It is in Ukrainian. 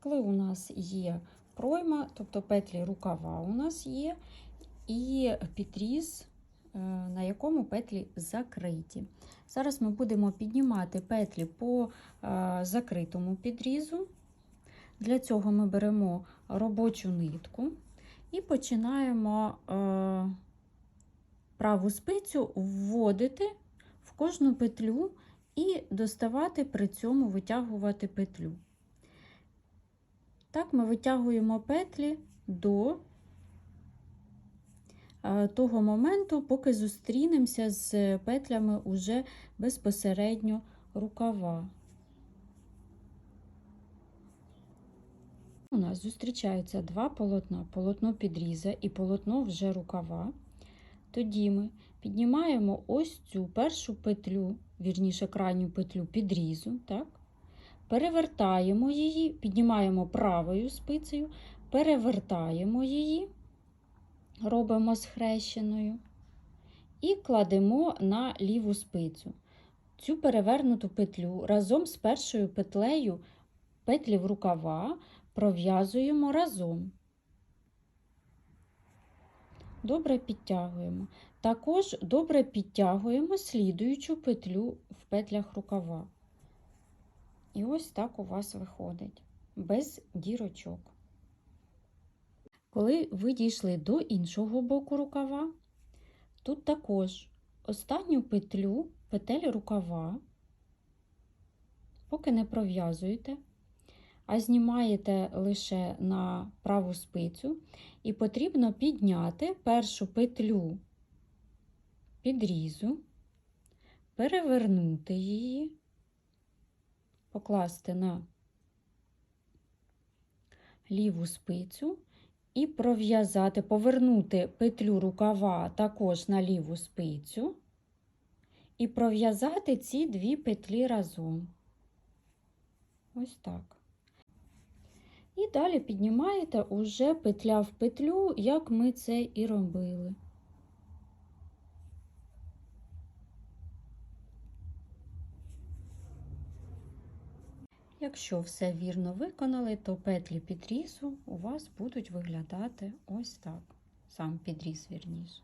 коли у нас є пройма, тобто петлі рукава у нас є, і підріз, е, на якому петлі закриті. Зараз ми будемо піднімати петлі по е, закритому підрізу. Для цього ми беремо робочу нитку і починаємо е, праву спицю вводити в кожну петлю і доставати при цьому витягувати петлю. Так, ми витягуємо петлі до е, того моменту, поки зустрінемося з петлями уже безпосередньо рукава. У нас зустрічаються два полотна: полотно підріза і полотно вже рукава. Тоді ми піднімаємо ось цю першу петлю, вірніше крайню петлю підрізу, так? Перевертаємо її, піднімаємо правою спицею, перевертаємо її, робимо схрещеною і кладемо на ліву спицю. Цю перевернуту петлю разом з першою петлею петлі в рукава пров'язуємо разом. Добре підтягуємо. Також добре підтягуємо слідуючу петлю в петлях рукава. І ось так у вас виходить, без дірочок. Коли ви дійшли до іншого боку рукава, тут також останню петлю петель рукава, поки не пров'язуєте, а знімаєте лише на праву спицю, і потрібно підняти першу петлю підрізу, перевернути її, покласти на ліву спицю і пров'язати, повернути петлю рукава також на ліву спицю і пров'язати ці дві петлі разом. Ось так. І далі піднімаєте уже петля в петлю, як ми це і робили. Якщо все вірно виконали, то петлі підрізу у вас будуть виглядати ось так. Сам підріз вірніше.